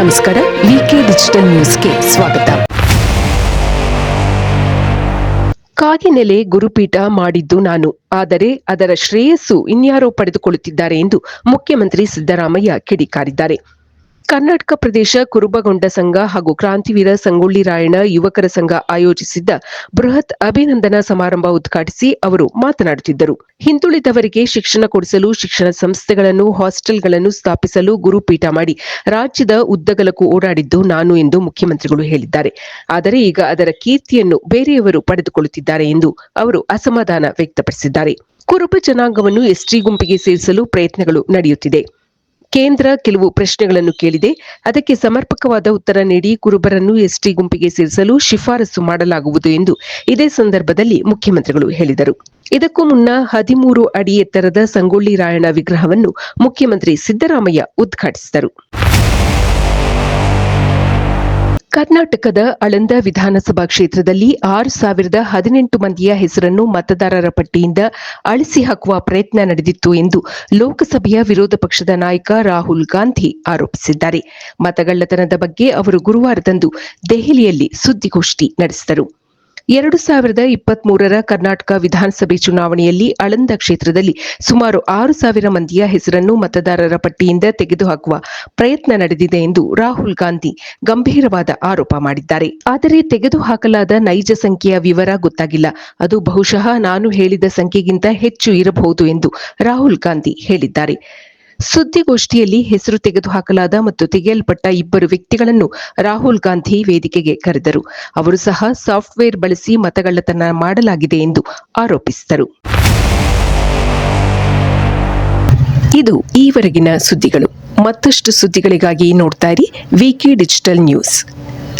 ನಮಸ್ಕಾರ ವಿಕೆ ಡಿಜಿಟಲ್ ನ್ಯೂಸ್ಗೆ ಸ್ವಾಗತ. ಕಾಗಿನೆಲೆ ಗುರುಪೀಠ ಮಾಡಿದ್ದು ನಾನು, ಆದರೆ ಅದರ ಶ್ರೇಯಸ್ಸು ಇನ್ಯಾರೋ ಪಡೆದುಕೊಳ್ಳುತ್ತಿದ್ದಾರೆ ಎಂದು ಮುಖ್ಯಮಂತ್ರಿ ಸಿದ್ದರಾಮಯ್ಯ ಕಿಡಿಕಾರಿದ್ದಾರೆ. ಕರ್ನಾಟಕ ಪ್ರದೇಶ ಕುರುಬಗೊಂಡ ಸಂಘ ಹಾಗೂ ಕ್ರಾಂತಿವೀರ ಸಂಗೊಳ್ಳಿ ರಾಯಣ್ಣ ಯುವಕರ ಸಂಘ ಆಯೋಜಿಸಿದ್ದ ಬೃಹತ್ ಅಭಿನಂದನಾ ಸಮಾರಂಭ ಉದ್ಘಾಟಿಸಿ ಅವರು ಮಾತನಾಡುತ್ತಿದ್ದರು. ಹಿಂದುಳಿದವರಿಗೆ ಶಿಕ್ಷಣ ಕೊಡಿಸಲು ಶಿಕ್ಷಣ ಸಂಸ್ಥೆಗಳನ್ನು, ಹಾಸ್ಟೆಲ್ಗಳನ್ನು ಸ್ಥಾಪಿಸಲು ಗುರುಪೀಠ ಮಾಡಿ ರಾಜ್ಯದ ಉದ್ದಗಲಕ್ಕೂ ಓಡಾಡಿದ್ದು ನಾನು ಎಂದು ಮುಖ್ಯಮಂತ್ರಿಗಳು ಹೇಳಿದ್ದಾರೆ. ಆದರೆ ಈಗ ಅದರ ಕೀರ್ತಿಯನ್ನು ಬೇರೆಯವರು ಪಡೆದುಕೊಳ್ಳುತ್ತಿದ್ದಾರೆ ಎಂದು ಅವರು ಅಸಮಾಧಾನ ವ್ಯಕ್ತಪಡಿಸಿದ್ದಾರೆ. ಕುರುಬ ಜನಾಂಗವನ್ನು ಎಸ್ಟಿ ಗುಂಪಿಗೆ ಸೇರಿಸಲು ಪ್ರಯತ್ನಗಳು ನಡೆಯುತ್ತಿದೆ. ಕೇಂದ್ರ ಕೆಲವು ಪ್ರಶ್ನೆಗಳನ್ನು ಕೇಳಿದೆ. ಅದಕ್ಕೆ ಸಮರ್ಪಕವಾದ ಉತ್ತರ ನೀಡಿ ಕುರುಬರನ್ನು ಎಸ್ಟಿ ಗುಂಪಿಗೆ ಸೇರಿಸಲು ಶಿಫಾರಸು ಮಾಡಲಾಗುವುದು ಎಂದು ಇದೇ ಸಂದರ್ಭದಲ್ಲಿ ಮುಖ್ಯಮಂತ್ರಿಗಳು ಹೇಳಿದರು. ಇದಕ್ಕೂ ಮುನ್ನ ಹದಿಮೂರು ಅಡಿ ಎತ್ತರದ ಸಂಗೊಳ್ಳಿ ರಾಯಣ್ಣ ವಿಗ್ರಹವನ್ನು ಮುಖ್ಯಮಂತ್ರಿ ಸಿದ್ದರಾಮಯ್ಯ ಉದ್ಘಾಟಿಸಿದರು. ಕರ್ನಾಟಕದ ಅಳಂದ ವಿಧಾನಸಭಾ ಕ್ಷೇತ್ರದಲ್ಲಿ ಆರು ಸಾವಿರದ ಹದಿನೆಂಟು ಮಂದಿಯ ಹೆಸರನ್ನು ಮತದಾರರ ಪಟ್ಟಿಯಿಂದ ಅಳಿಸಿ ಹಾಕುವ ಪ್ರಯತ್ನ ನಡೆದಿತ್ತು ಎಂದು ಲೋಕಸಭೆಯ ವಿರೋಧ ಪಕ್ಷದ ನಾಯಕ ರಾಹುಲ್ ಗಾಂಧಿ ಆರೋಪಿಸಿದ್ದಾರೆ. ಮತಗಳ್ಳತನದ ಬಗ್ಗೆ ಅವರು ಗುರುವಾರದಂದು ದೆಹಲಿಯಲ್ಲಿ ಸುದ್ದಿಗೋಷ್ಠಿ ನಡೆಸಿದರು. ಎರಡು ಸಾವಿರದ ಇಪ್ಪತ್ತ್ ಮೂರರ ಕರ್ನಾಟಕ ವಿಧಾನಸಭೆ ಚುನಾವಣೆಯಲ್ಲಿ ಆಳಂದ ಕ್ಷೇತ್ರದಲ್ಲಿ ಸುಮಾರು ಆರು ಸಾವಿರ ಮಂದಿಯ ಹೆಸರನ್ನು ಮತದಾರರ ಪಟ್ಟಿಯಿಂದ ತೆಗೆದುಹಾಕುವ ಪ್ರಯತ್ನ ನಡೆದಿದೆ ಎಂದು ರಾಹುಲ್ ಗಾಂಧಿ ಗಂಭೀರವಾದ ಆರೋಪ ಮಾಡಿದ್ದಾರೆ. ಆದರೆ ತೆಗೆದುಹಾಕಲಾದ ನೈಜ ಸಂಖ್ಯೆಯ ವಿವರ ಗೊತ್ತಾಗಿಲ್ಲ. ಅದು ಬಹುಶಃ ನಾನು ಹೇಳಿದ ಸಂಖ್ಯೆಗಿಂತ ಹೆಚ್ಚು ಇರಬಹುದು ಎಂದು ರಾಹುಲ್ ಗಾಂಧಿ ಹೇಳಿದ್ದಾರೆ. ಸುದ್ದಿಗೋಷ್ಠಿಯಲ್ಲಿ ಹೆಸರು ತೆಗೆದುಹಾಕಲಾದ ಮತ್ತು ತೆಗೆಯಲ್ಪಟ್ಟ ಇಬ್ಬರು ವ್ಯಕ್ತಿಗಳನ್ನು ರಾಹುಲ್ ಗಾಂಧಿ ವೇದಿಕೆಗೆ ಕರೆದರು. ಅವರು ಸಹ ಸಾಫ್ಟ್ವೇರ್ ಬಳಸಿ ಮತಗಳ್ಳತನ ಮಾಡಲಾಗಿದೆ ಎಂದು ಆರೋಪಿಸಿದರು. ಇದು ಈವರೆಗಿನ ಸುದ್ದಿಗಳು. ಮತ್ತಷ್ಟು ಸುದ್ದಿಗಳಿಗಾಗಿ ನೋಡ್ತಾ ಇರಿ ವಿಕೆ ಡಿಜಿಟಲ್ ನ್ಯೂಸ್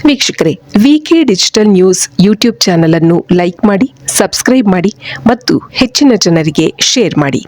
ವೀಕ್ಷಕರೇ VK digital news YouTube channel ಅನ್ನು ಲೈಕ್ ಮಾಡಿ, ಸಬ್ಸ್ಕ್ರೈಬ್ ಮಾಡಿ ಮತ್ತು ಹೆಚ್ಚಿನ ಜನರಿಗೆ ಶೇರ್ ಮಾಡಿ.